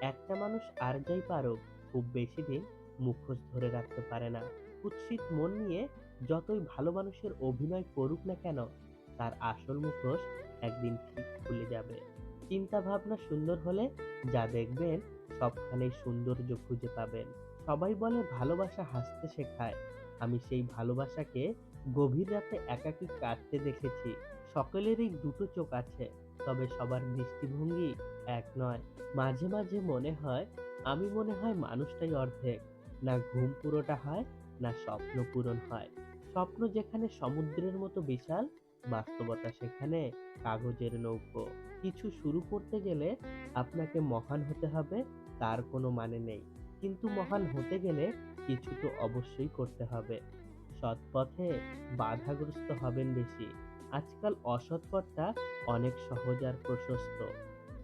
একটা মানুষ আর যাই পারুক, খুব বেশি দিন মুখোশ ধরে রাখতে পারে না। কুৎসিত মন নিয়ে যতই ভালো মানুষের অভিনয় করুক না কেন, তার আসল মুখোশ একদিন ঠিক খুলে যাবে। চিন্তা ভাবনা সুন্দর হলে যা দেখবেন সবখানেই সৌন্দর্য খুঁজে পাবেন। সবাই বলে ভালোবাসা হাসতে শেখায়। আমি সেই ভালোবাসাকে গভীর রাতে একাকী কাটতে দেখেছি। সকলেরই দুটো চোখ আছে। তবে সবার দৃষ্টিভঙ্গি এক নয়। মাঝে মাঝে মনে হয়, আমি মনে হয় মানুষটাই অর্ধেক। না ঘুম পুরোটা হয়, না স্বপ্ন পূরণ হয়। স্বপ্ন যেখানে সমুদ্রের মতো বিশাল, বাস্তবতা সেখানে কাগজের নৌকো। কিছু শুরু করতে গেলে আপনাকে মহান হতে হবে, তার কোনো মানে নেই। কিন্তু মহান হতে গেলে কিছু তো অবশ্যই করতে হবে। সৎ পথে বাধাগ্রস্ত হবেন বেশি। আজকাল অসৎ পথটা অনেক সহজ আর প্রশস্ত।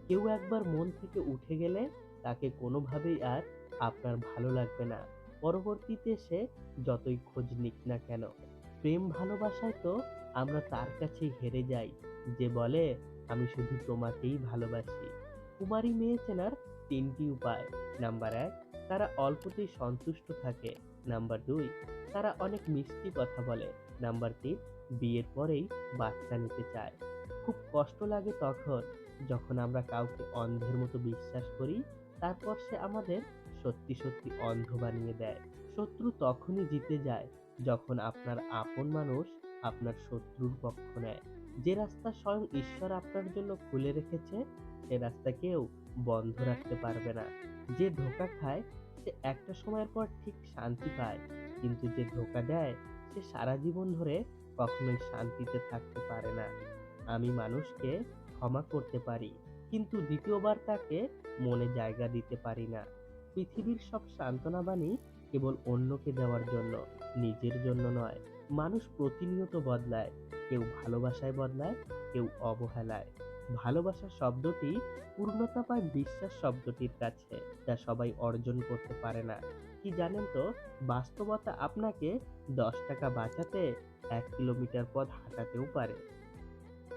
কেউ একবার মন থেকে উঠে গেলে তাকে কোনোভাবেই আর আপনার ভালো লাগবে না। পরবর্তীতে সে যতই খোঁজ নিক না কেন, প্রেম ভালোবাসায় তো আমরা তার কাছেই হেরে যাই, যে বলে, আমি শুধু তোমাকেই ভালোবাসি। কুমারী মেয়ে চেনার তিনটি উপায়। নাম্বার এক, তারা অল্পতেই সন্তুষ্ট থাকে। নাম্বার দুই, তারা অনেক মিষ্টি কথা বলে। নাম্বার তিন, বিয়ের পরেই বাচ্চা নিতে চায়। খুব কষ্ট লাগে তখন, যখন আমরা কাউকে অন্ধের মতো বিশ্বাস করি, তারপর সে আমাদের সত্যি সত্যি অন্ধ বানিয়ে দেয়। শত্রু তখনই জিতে যায়, যখন আপনার আপন মানুষ আপনার শত্রুর পক্ষ নেয়। যে রাস্তা স্বয়ং ঈশ্বর আপনার জন্য খুলে রেখেছে, সে রাস্তা কেউ বন্ধ রাখতে পারবে না। যে ধোকা খায় সে একটা সময়ের পর ঠিক শান্তি পায়। কিন্তু যে ধোকা দেয়, সে সারা জীবন ধরে কখনোই শান্তিতে থাকতে পারে না। আমি মানুষকে ক্ষমা করতে পারি, কিন্তু দ্বিতীয়বার তাকে মনে জায়গা দিতে পারি না। পৃথিবীর সব সান্ত্বনা বাণী কেবল অন্যকে দেওয়ার জন্য, নিজের জন্য নয়। মানুষ প্রতিনিয়ত বদলায়, কেউ ভালোবাসায় বদলায়, কেউ অবহেলায়। ভালোবাসা শব্দটি পূর্ণতা পায় বিশ্বাস শব্দটির কাছে, যা সবাই অর্জন করতে পারে না। কি জানেন তো? বাস্তবতা আপনাকে দশ টাকা বাঁচাতে এক কিলোমিটার পথ হাঁটাতেও পারে।